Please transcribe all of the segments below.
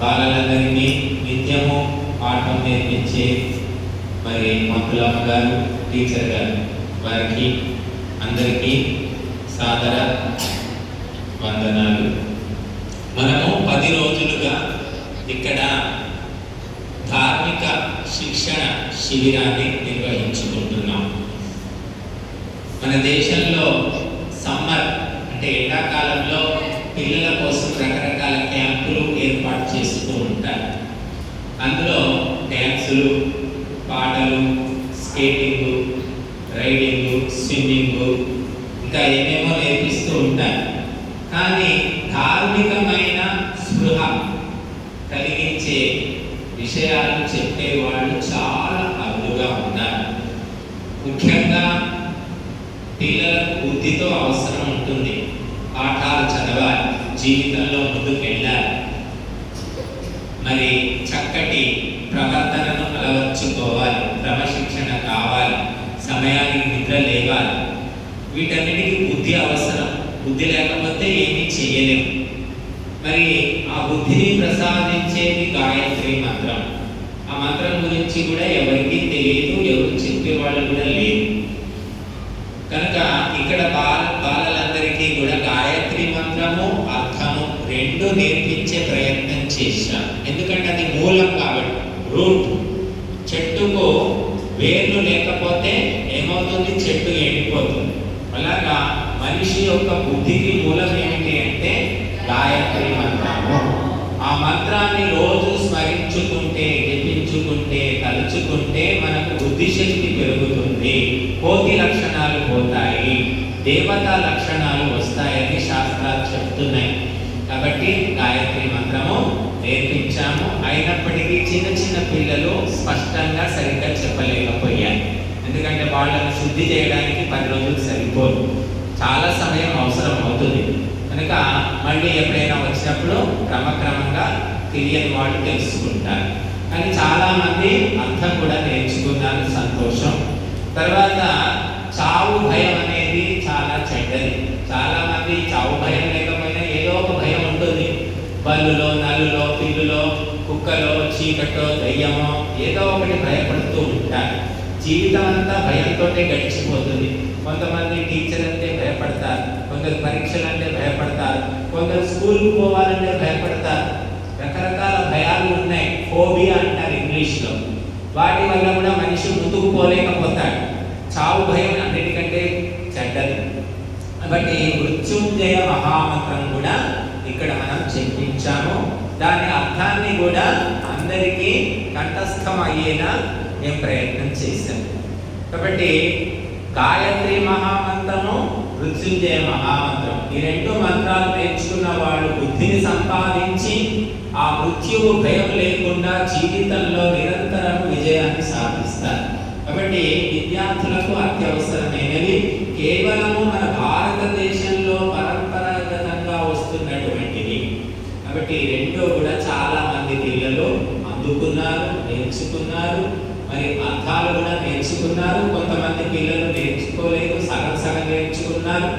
బాలలందరినీ నిత్యము పాఠం నేర్పించే మరి మంతులమ్మ గారు టీచర్ గారు వారికి అందరికీ సాదర వందనాలు. మనము పది రోజులుగా ఇక్కడ ధార్మిక శిక్షణ శిబిరాన్ని నిర్వహించుకుంటున్నాం. మన దేశంలో సమ్మర్ అంటే ఎండాకాలంలో పిల్లల కోసం రకరకాల క్యాంపులు ఏర్పాటు చేస్తూ ఉంటారు అందులో డ్యాన్సులు పాటలు స్కేటింగ్ రైడింగ్ స్విమ్మింగ్ ఇంకా ఏమేమో నేర్పిస్తూ ఉంటారు. కానీ ధార్మికమైన స్పృహ కలిగించే విషయాలు చెప్పేవాళ్ళు చాలా అరుదుగా ఉన్నారు. ముఖ్యంగా పిల్లలకు బుద్ధితో అవసరం ఉంటుంది. పాఠాలు చదవాలి జీవితంలో ముందుకు వెళ్ళాలి మరి చక్కటి ప్రవర్తనను అలవర్చుకోవాలి క్రమశిక్షణ కావాలి. సమయానికి నిద్ర లేవాలి. వీటన్నిటికీ బుద్ధి అవసరం. బుద్ధి లేకపోతే ఏమీ చేయలేము మరి ఆ బుద్ధిని ప్రసాదించేది గాయత్రి మంత్రం. ఆ మంత్రం గురించి కూడా ఎవరికీ తెలియదు ఎవరు చెప్పేవాళ్ళు కూడా లేరు. కనుక ఇక్కడ బాల బాలలందరికీ కూడా గాయత్రి మంత్రము అర్థము రెండు నేర్పించే ప్రయత్నం మూలం కాబట్టి. రూట్. చెట్టుకు వేర్లు లేకపోతే ఏమవుతుంది? చెట్టు ఎండిపోతుంది. అలాగా మనిషి యొక్క బుద్ధికి మూలం ఏమిటి అంటే గాయత్రి మంత్రము. ఆ మంత్రాన్ని రోజు స్మరించుకుంటే జపించుకుంటే తలుచుకుంటే మనకు బుద్ధిశక్తి పెరుగుతుంది. కోతి లక్షణాలు పోతాయి. దేవతా లక్షణాలు వస్తాయి శాస్త్రాలు చెప్తున్నాయి కాబట్టి గాయత్రి మంత్రము నేర్పించాము అయినప్పటికీ చిన్న చిన్న పిల్లలు స్పష్టంగా సరిగ్గా చెప్పలేకపోయారు ఎందుకంటే వాళ్ళని శుద్ధి చేయడానికి పది రోజులు సరిపోదు. చాలా సమయం అవసరం అవుతుంది. కనుక మళ్ళీ ఎప్పుడైనా వచ్చినప్పుడు క్రమక్రమంగా తెలియని వాళ్ళు తెలుసుకుంటారు. కానీ చాలామంది అర్థం కూడా నేర్చుకున్నారు సంతోషం. తర్వాత చావు భయం అనేది చాలా చెడ్డది. చాలామంది చావు భయం లేకపోతే ఏదో ఒక భయం ఉంటుంది బల్లులో నల్లులో పిల్లులో కుక్కలో చీకటో దయ్యమో ఏదో ఒకటి భయపడుతూ ఉంటారు. జీవితం అంతా భయంతో గడిచిపోతుంది. కొంతమంది టీచర్ అంటే భయపడతారు. కొందరు పరీక్షలు అంటే భయపడతారు. కొందరు స్కూల్కి పోవాలంటే భయపడతారు. రకరకాల భయాలు ఉన్నాయి. ఫోబియా అంటారు ఇంగ్లీష్లో. వాటి వల్ల కూడా మనిషి ముందుకు పోలేకపోతాడు. చావు భయం అన్నిటికంటే చెడ్డది. కాబట్టి మృత్యుంజయ మహామంత్రం కూడా ఇక్కడ మనం చెప్పించాము దాని అర్థాన్ని కూడా అందరికీ కంఠస్థం అయ్యేలా మేము ప్రయత్నం చేశాం కాబట్టి గాయత్రి మహామంత్రము మృత్యుంజయ మహామంత్రం. ఈ రెండు మంత్రాలు నేర్చుకున్న వాళ్ళు బుద్ధిని సంపాదించి ఆ మృత్యువు భయం లేకుండా జీవితంలో నిరంతరం విజయాన్ని సాధిస్తారు. కాబట్టి విద్యార్థులకు అత్యవసరమైనవి. కేవలము మన భారతదేశంలో పర ఒకటి రెండో కూడా చాలా మంది పిల్లలు అందుకున్నారు నేర్చుకున్నారు. మరి అర్థాలు కూడా నేర్చుకున్నారు. కొంతమంది పిల్లలు నేర్చుకోలేదు సగం సగం నేర్చుకున్నారు.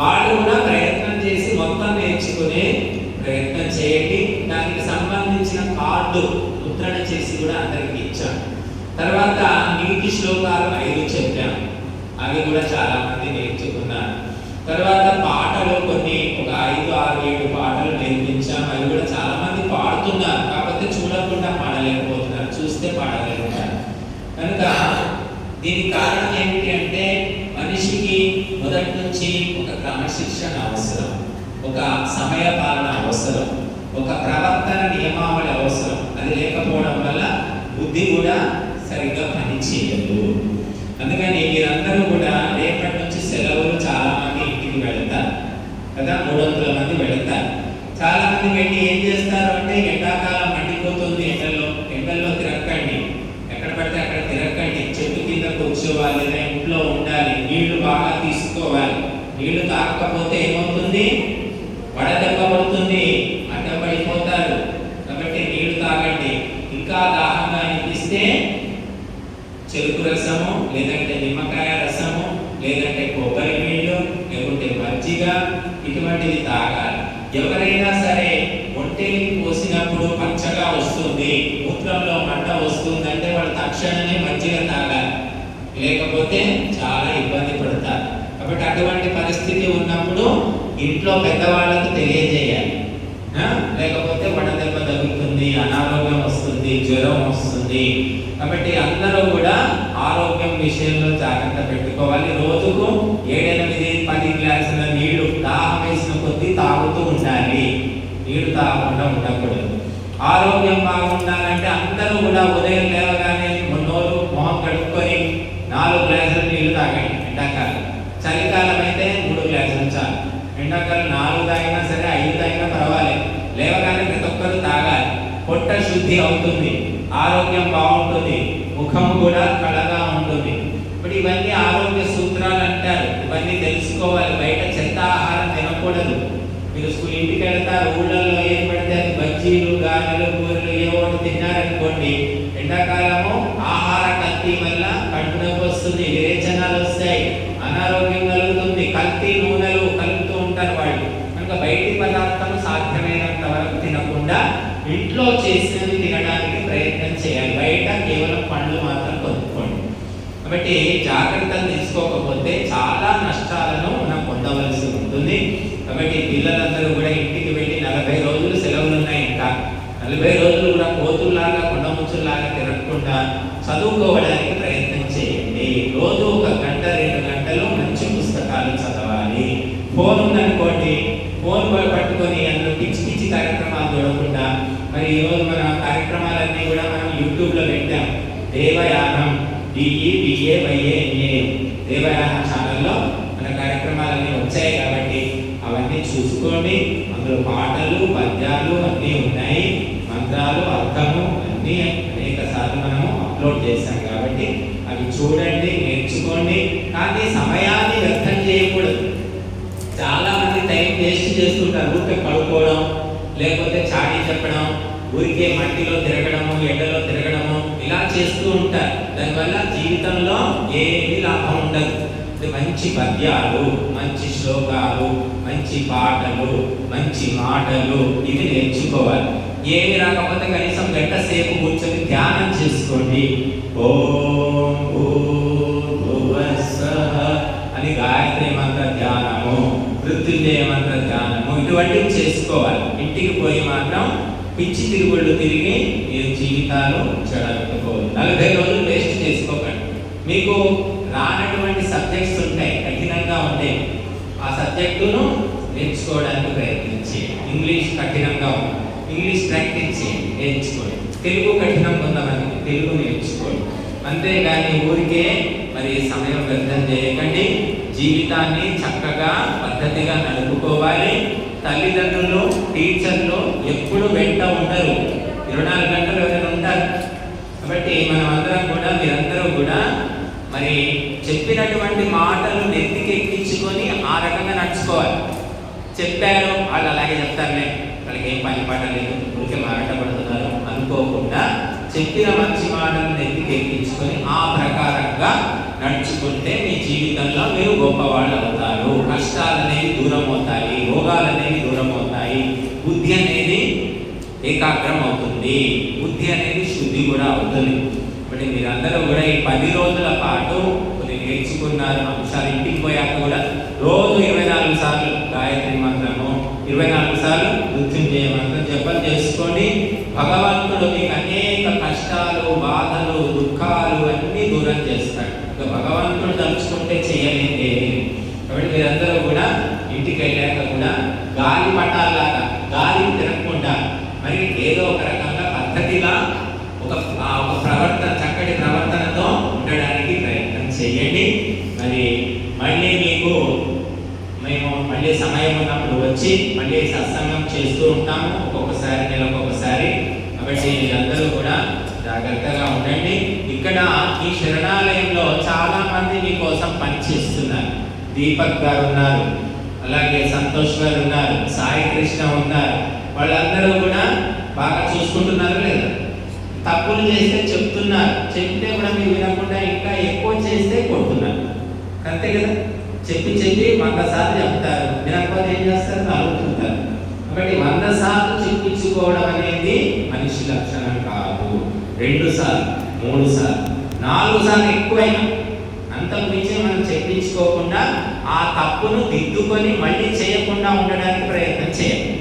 వాళ్ళు కూడా ప్రయత్నం చేసి మొత్తం నేర్చుకునే ప్రయత్నం చేయండి. దానికి సంబంధించిన కార్డు ముద్రణ చేసి కూడా అందరికి ఇచ్చాం తర్వాత నీటి శ్లోకాలు ఐదు చెప్పాం అవి కూడా చాలా మంది నేర్చుకున్నారు. తర్వాత పాటలు కొన్ని ఒక ఐదు ఆరు ఏడు పాడలేకపోతున్నారు చూస్తే పాడగలుగుతారు. కనుక దీనికి కారణం ఏమిటి అంటే మనిషికి మొదటి నుంచి ఒక క్రమశిక్షణ అవసరం ఒక సమయ పాలన అవసరం ఒక ప్రవర్తన నియమావళి అవసరం. అది లేకపోవడం వల్ల బుద్ధి కూడా సరిగ్గా పనిచేయదు అందుకని మీరందరూ కూడా రేపటి నుంచి సెలవులు చాలా మంది ఇంటికి వెళతారు కదా మూడు వందల మంది వెళతారు. చాలా మంది వెళ్ళి ఏం చేస్తారు అంటే ఎండాకాలం మండిపోతుంది ఎండ ఎండల్లో తిరగకండి ఎక్కడ పడితే అక్కడ తిరగకండి చెట్టు కింద కూర్చోవాలి లేదా ఇంట్లో ఉండాలి నీళ్ళు బాగా తీసుకోవాలి. నీళ్ళు తాగకపోతే ఏమవుతుంది? వడదెబ్బ పడుతుంది అడ్డం పడిపోతారు కాబట్టి నీళ్ళు తాగండి. ఇంకా దాహంగా అనిపిస్తే చెరుకు రసము లేదంటే నిమ్మకాయ రసము లేదంటే కొబ్బరి నీళ్ళు లేకుంటే మజ్జిగ ఇటువంటివి తాగాలి. ఎవరైనా సరే ఒంటిని పోసినప్పుడు పచ్చగా వస్తుంది మూత్రంలో మంట వస్తుంది అంటే వాళ్ళు తక్షణమే మజ్జిగ తాగాలి. లేకపోతే చాలా ఇబ్బంది పడతారు. కాబట్టి అటువంటి పరిస్థితి ఉన్నప్పుడు ఇంట్లో పెద్దవాళ్ళకు తెలియజేయాలి. లేకపోతే వడదెబ్బ తగ్గుతుంది అనారోగ్యం వస్తుంది జ్వరం వస్తుంది. కాబట్టి అందరూ కూడా ఆరోగ్యం విషయంలో జాగ్రత్త పెట్టుకోవాలి. రోజుకు ఏడెనిమిది పది గ్లాసుల నీళ్ళు దాహం వేసిన కొద్దీ తాగుతూ ఉండాలి. నీళ్ళు తాగకుండా ఉండకూడదు. ఆరోగ్యం బాగుండాలంటే అందరూ కూడా ఉదయం లేవగానే నోరు మొహం కడుక్కొని నాలుగు గ్లాసుల నీళ్ళు తాగండి ఎండాకాలం చలికాలం అయితే మూడు గ్లాసులు చాలు ఎండాకాలం నాలుగు తాగినా సరే ఐదు తాగినా పర్వాలేదు. లేవగానే ప్రతి ఒక్కరు తాగాలి. పొట్ట శుద్ధి అవుతుంది. ఆరోగ్యం బాగుంటుంది. ముఖం కూడా కళగా ఉంటుంది. ఇప్పుడు ఇవన్నీ ఆరోగ్య సూత్రాలు అంటారు. ఇవన్నీ తెలుసుకోవాలి. బయట చెత్త ఆహారం తినకూడదు. మీరు స్కూల్ ఇంటికి వెళ్తారు ఊళ్ళల్లో ఏం పడితే అది బజ్జీలు గారెలు కూరలు ఏవో తిన్నారనుకోండి ఎండాకాలము ఆహార కల్తీ వల్ల కడుపు నొప్పి వస్తుంది విరేచనాలు వస్తాయి అనారోగ్యం కలుగుతుంది కల్తీ నూనెలు కలుపుతూ ఉంటారు వాళ్ళు కనుక బయటి పదార్థం సాధ్యమైనంత వరకు తినకుండా ఇంట్లో చేసినవి తినడానికి ప్రయత్నం చేయాలి. బయట కేవలం పండ్లు మాత్రం కొనుక్కోండి. కాబట్టి జాగ్రత్తలు తీసుకోకపోతే చాలా నష్టాలను మనం పొందవలసి ఉంటుంది. కాబట్టి పిల్లలందరూ కూడా ఇంటికి వెళ్ళి నలభై రోజులు సెలవులు ఉన్నాయి ఇంకా నలభై రోజులు కూడా కోతుల్లాగా కొండముచ్చుల్లాగా తిరగకుండా చదువుకోవడానికి ప్రయత్నం చేయండి. రోజు ఒక గంట రెండు గంటలు మంచి పుస్తకాలు చదవాలి ఫోన్ ఉందనుకోండి ఫోన్ పట్టుకొని అందులో పిచ్చి పిచ్చి కార్యక్రమాలు చూడకుండా మరి ఈరోజు మన కార్యక్రమాలన్నీ కూడా మనం యూట్యూబ్లో పెట్టాం దేవయానం డిఈ బిఏ వైఏ దేవయాన ఛానల్లో మన కార్యక్రమాలన్నీ వచ్చాయి కాబట్టి అవన్నీ అందులో పాటలు పద్యాలు అన్నీ ఉన్నాయి. మంత్రాలు అర్థము అన్నీ అనేక సార్లు మనము అప్లోడ్ చేశాం కాబట్టి అవి చూడండి నేర్చుకోండి. కానీ సమయాన్ని వ్యర్థం చేయకూడదు. చాలా మంది టైం వేస్ట్ చేస్తుంటారు ఊరికే పడుకోవడం లేకపోతే చాడీ చెప్పడం ఊరికే మట్టిలో తిరగడము ఎండలో తిరగడము ఇలా చేస్తూ ఉంటారు. దానివల్ల జీవితంలో ఏమీ లాభం ఉండదు. మంచి పద్యాలు మంచి శ్లోకాలు మంచి పాటలు మంచి మాటలు ఇవి నేర్చుకోవాలి. ఏమి రాకపోతే కనీసం గంట సేపు కూర్చొని ధ్యానం చేసుకోండి. ఓం అని గాయత్రి మంత్ర ధ్యానము మృత్యుంజయ మంత్ర ధ్యానము ఇటువంటివి చేసుకోవాలి. ఇంటికి పోయి మాత్రం పిచ్చి తిరుగుళ్ళు తిరిగి మీరు జీవితాలు చెడగట్టుకోవాలి నలభై రోజులు వేస్ట్ చేసుకోకండి. మీకు రానటువంటి సబ్జెక్ట్స్ ఉంటాయి కఠినంగా ఉంటాయి. ఆ సబ్జెక్టును నేర్చుకోవడానికి ప్రయత్నించి. ఇంగ్లీష్ కఠినంగా ఉంది ఇంగ్లీష్ ప్రాక్టీస్ చేయండి నేర్చుకోండి. తెలుగు కఠినం కొంతమంది తెలుగు నేర్చుకోండి. అంతేగాని ఊరికే మరి సమయం వ్యర్థం చేయకండి. జీవితాన్ని చక్కగా పద్ధతిగా నడుపుకోవాలి. తల్లిదండ్రులు టీచర్లు ఎప్పుడు వెంట ఉండరు. ఇరవై నాలుగు గంటలు ఎవరైనా ఉంటారు? కాబట్టి మనం అందరం కూడా మీరందరూ కూడా మరి చెప్పినటువంటి మాటలు నెత్తికి ఎక్కించుకొని ఆ రకంగా నడుచుకోవాలి. చెప్పారు వాళ్ళు అలాగే చెప్తారులే. వాళ్ళకి ఏం పని పడలేదు ఊరికే మారాటపడుతున్నారు అనుకోకుండా చెప్పిన మంచి మాటలు నెత్తికి ఎక్కించుకొని ఆ ప్రకారంగా నడుచుకుంటే మీ జీవితంలో మీరు గొప్పవాళ్ళు అవుతారు కష్టాలు అనేవి దూరం అవుతాయి రోగాలు అనేవి దూరం అవుతాయి బుద్ధి అనేది ఏకాగ్రం అవుతుంది బుద్ధి అనేది శుద్ధి కూడా అవుతుంది. ఇప్పుడు మీరందరూ కూడా ఈ పది రోజుల పాటు కొన్ని నేర్చుకున్నారు. అంశాలు ఇంటికి పోయాక కూడా రోజు ఇరవై నాలుగు సార్లు గాయత్రి మంత్రము ఇరవై నాలుగు సార్లు మృత్యుంజయ మంత్రం జపం చేసుకోండి. భగవంతుడు మీకు అనేక కష్టాలు బాధలు దుఃఖాలు అన్నీ దూరం చేస్తాడు. ఇక భగవంతుడు తలుచుకుంటే చేయలేదు కాబట్టి మీరందరూ కూడా ఇంటికి వెళ్ళాక కూడా గాలి పటాలాగా గాలి తిరగకుండా మరి ఏదో ఒక రకంగా పద్ధతిగా ఒక ఒక ప్రవర్తన చక్కటి ప్రవర్తనతో ఉండడానికి ప్రయత్నం చేయండి మరి మళ్ళీ మీకు మేము మళ్ళీ సమయం ఉన్నప్పుడు వచ్చి మళ్ళీ సత్సంగం చేస్తూ ఉంటాము. ఒక్కొక్కసారి నెలకు ఒకసారి. కాబట్టి మీరందరూ కూడా జాగ్రత్తగా ఉండండి. ఇక్కడ ఈ శరణాలయంలో చాలా మంది మీకోసం పనిచేస్తున్నారు దీపక్ గారు ఉన్నారు. అలాగే సంతోష్ గారు ఉన్నారు. సాయి కృష్ణ ఉన్నారు. వాళ్ళందరూ కూడా బాగా చూసుకుంటున్నారు లేదా? తప్పులు చేస్తే చెప్తున్నారు. చెప్తే కూడా మీరు వినకుండా ఇంకా ఎక్కువ చేస్తే కొడుతున్నారు. అంతే కదా? చెప్పి చెప్పి వంద సార్లు చెప్తారు. వినకపోతే ఏం చేస్తారు? నలుగుతుంటారు. కాబట్టి వంద సార్లు చెప్పించుకోవడం అనేది మనిషి లక్షణం కాదు. రెండు సార్లు మూడు సార్లు నాలుగు సార్లు ఎక్కువైనా అంతకు మించి మనం చెప్పించుకోకుండా ఆ తప్పును దిద్దుకొని మళ్ళీ చేయకుండా ఉండడానికి ప్రయత్నం చేయాలి.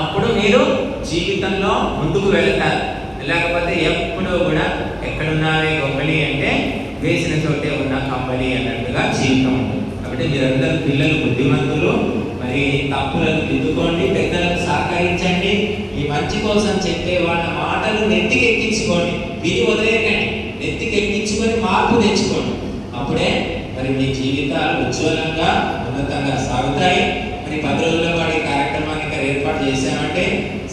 అప్పుడు మీరు జీవితంలో ముందుకు వెళతారు. లేకపోతే ఎప్పుడు కూడా ఎక్కడున్నారే గొప్పలి అంటే వేసిన చోటే ఉన్న కంబలి అన్నట్టుగా జీవితం ఉంటుంది. కాబట్టి మీరందరూ పిల్లలు బుద్ధిమంతులు మరి తప్పులను దిద్దుకోండి పెద్దలకు సహకరించండి. ఈ మంచి కోసం చెప్పే వాళ్ళ మాటలు నెత్తికి ఎక్కించుకోండి విని వదిలేయకండి. నెత్తికి ఎక్కించుకొని మార్పు తెచ్చుకోండి. అప్పుడే మరి మీ జీవితాలు ఉజ్వలంగా ఉన్నతంగా సాగుతాయి. మరి పది రోజుల పాటు కార్యక్రమాన్ని ఇక్కడ ఏర్పాటు చేశామంటే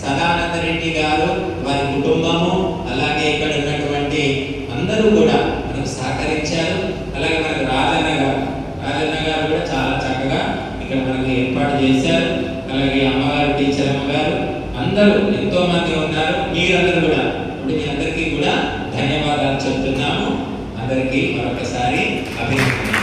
సదానంద రెడ్డి గారు వారి కుటుంబము అలాగే ఇక్కడ ఉన్నటువంటి అందరూ కూడా మనకు సహకరించారు అలాగే మనకు రాజన్న గారు రాజన్న గారు కూడా చాలా చక్కగా ఇక్కడ మనకి ఏర్పాటు చేశారు. అలాగే అమ్మగారు టీచర్ అమ్మగారు అందరూ ఎంతో మంది ఉన్నారు. మీరందరూ కూడా. ఇప్పుడు మీ అందరికీ కూడా ధన్యవాదాలు చెప్తున్నాము. అందరికీ మరొకసారి అభినందనలు.